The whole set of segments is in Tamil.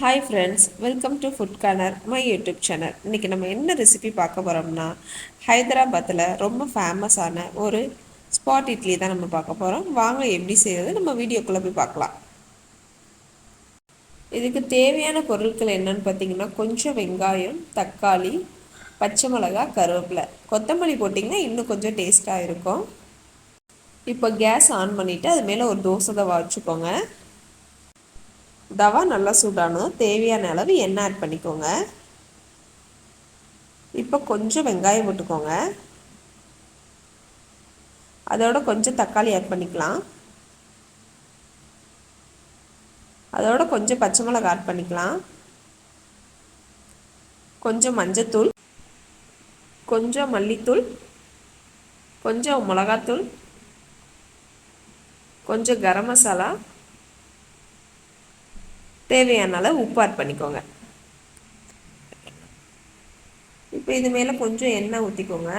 Hi friends welcome to food corner my YouTube channel இன்றைக்கி நம்ம என்ன ரெசிபி பார்க்க போகிறோம்னா ஹைதராபாத்தில் ரொம்ப ஃபேமஸான ஒரு ஸ்பாட் இட்லி தான் நம்ம பார்க்க போகிறோம் வாங்க எப்படி செய்கிறது நம்ம வீடியோக்குள்ளே போய் பார்க்கலாம். இதுக்கு தேவையான பொருட்கள் என்னன்னு பார்த்தீங்கன்னா கொஞ்சம் வெங்காயம் தக்காளி பச்சை மிளகா கருவேப்பிலை. கொத்தமல்லி போட்டிங்கன்னா இன்னும் கொஞ்சம் டேஸ்ட்டாக இருக்கும். இப்போ கேஸ் ஆன் பண்ணிவிட்டு அது மேலே ஒரு தோசை தான் வச்சுக்கோங்க. தவா நல்லா சூடானதும் தேவையான அளவு எண்ணெய் ஆட் பண்ணிக்கோங்க. இப்போ கொஞ்சம் வெங்காயம் போட்டுக்கோங்க. அதோட கொஞ்சம் தக்காளி ஆட் பண்ணிக்கலாம். அதோட கொஞ்சம் பச்சை மிளகா ஆட் பண்ணிக்கலாம். கொஞ்சம் மஞ்சத்தூள் கொஞ்சம் மல்லித்தூள் கொஞ்சம் மிளகாத்தூள் கொஞ்சம் கரம் மசாலா தேவையான அளவு உப்பு ஆட் பண்ணிக்கோங்க. இப்போ இது மேலே கொஞ்சம் எண்ணெய் ஊற்றிக்கோங்க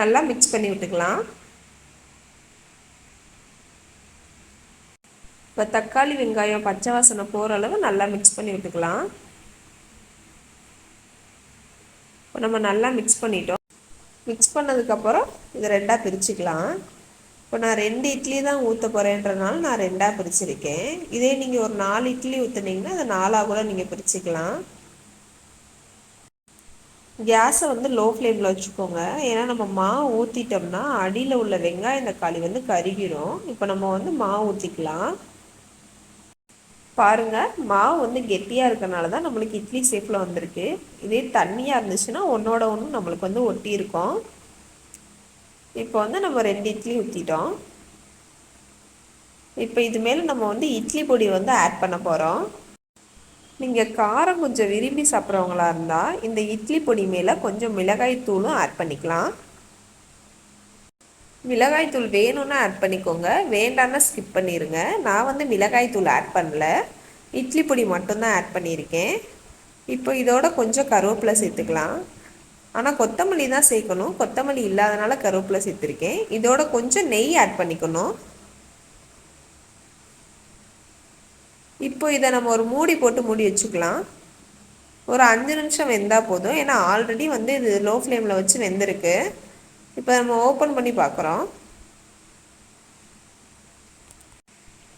நல்லா மிக்ஸ் பண்ணி விட்டுக்கலாம். இப்போ தக்காளி வெங்காயம் பச்சை வாசனை போகிற அளவு நல்லா மிக்ஸ் பண்ணி விட்டுக்கலாம். இப்போ நம்ம நல்லா மிக்ஸ் பண்ணிட்டோம். மிக்ஸ் பண்ணதுக்கப்புறம் இதை ரெண்டாக பிரிச்சுக்கலாம். இப்போ நான் ரெண்டு இட்லி தான் ஊற்ற போகிறேன்றனால நான் ரெண்டாக பிரிச்சிருக்கேன். இதே நீங்கள் ஒரு நாலு இட்லி ஊற்றுனீங்கன்னா அதை நாலாக கூட நீங்கள் பிரிச்சுக்கலாம். கேஸை வந்து லோ ஃப்ளேமில் வச்சுக்கோங்க. ஏன்னா நம்ம மாவு ஊற்றிட்டோம்னா அடியில் உள்ள வெங்காயம் தக்காளி வந்து கருகிரும். இப்போ நம்ம வந்து மாவு ஊற்றிக்கலாம் பாருங்கள் மாவு வந்து கெட்டியாக இருக்கனால தான் நம்மளுக்கு இட்லி சேஃபில் வந்திருக்கு. இதே தண்ணியாக இருந்துச்சுன்னா ஒன்றோட ஒன்று நம்மளுக்கு வந்து ஒட்டி இருக்கும் இப்போ வந்து நம்ம ரெண்டு இட்லி ஊற்றிட்டோம் இப்போ இது மேலே நம்ம வந்து இட்லி பொடி வந்து ஆட் பண்ண போகிறோம் நீங்கள் காரம் கொஞ்சம் விரும்பி சாப்பிட்றவங்களா இருந்தால் இந்த இட்லி பொடி மேலே கொஞ்சம் மிளகாய் தூளும் ஆட் பண்ணிக்கலாம். மிளகாய் தூள் வேணும்னா ஆட் பண்ணிக்கோங்க. வேண்டாம்னா ஸ்கிப் பண்ணிடுங்க நான் வந்து மிளகாய் தூள் ஆட் பண்ணல. இட்லி பொடி மட்டும்தான் ஆட் பண்ணியிருக்கேன். இப்போ இதோட கொஞ்சம் கருவேப்பிலை சேர்த்துக்கலாம். ஆனால் கொத்தமல்லி தான் சேர்க்கணும். கொத்தமல்லி இல்லாதனால கருவேப்பிலை சேர்த்துருக்கேன். இதோட கொஞ்சம் நெய் ஆட் பண்ணிக்கணும். இப்போ இதை நம்ம ஒரு மூடி போட்டு மூடி வச்சுக்கலாம். ஒரு அஞ்சு நிமிஷம் வெந்தால் போதும். ஏன்னா ஆல்ரெடி வந்து இது லோ ஃப்ளேமில் வச்சு வெந்திருக்கு. இப்போ நம்ம ஓப்பன் பண்ணி பார்க்குறோம்.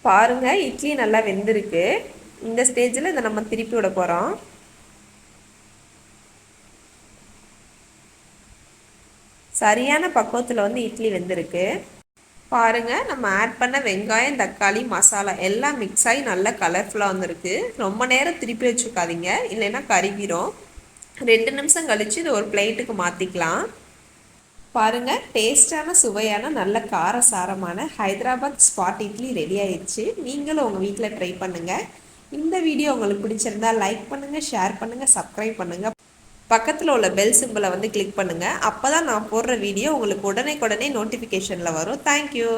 பாருங்கள் இட்லி நல்லா வெந்திருக்கு. இந்த ஸ்டேஜில் இதை நம்ம திருப்பி விட போகிறோம் சரியான பக்குவத்தில் வந்து இட்லி வெந்திருக்கு. பாருங்கள் நம்ம ஆட் பண்ண வெங்காயம் தக்காளி மசாலா எல்லாம் மிக்ஸ் ஆகி நல்லா கலர்ஃபுல்லாக வந்திருக்கு. ரொம்ப நேரம் திருப்பி வச்சுக்காதீங்க. இல்லைன்னா கருகிரும். ரெண்டு நிமிஷம் கழித்து இது ஒரு பிளேட்டுக்கு மாற்றிக்கலாம் பாருங்கள் டேஸ்டான சுவையான நல்ல காரசாரமான ஹைதராபாத் ஸ்பாட் இட்லி ரெடி ஆயிடுச்சு நீங்களும் உங்கள் வீட்டில் ட்ரை பண்ணுங்கள் இந்த வீடியோ உங்களுக்கு பிடிச்சிருந்தா லைக் பண்ணுங்கள் ஷேர் பண்ணுங்கள் சப்ஸ்கிரைப் பண்ணுங்கள் பக்கத்தில் உள்ள பெல் சிம்பிளை வந்து கிளிக் பண்ணுங்கள் அப்போ தான் நான் போடுற வீடியோ உங்களுக்கு உடனே உடனே நோட்டிஃபிகேஷனில் வரும். தேங்க்யூ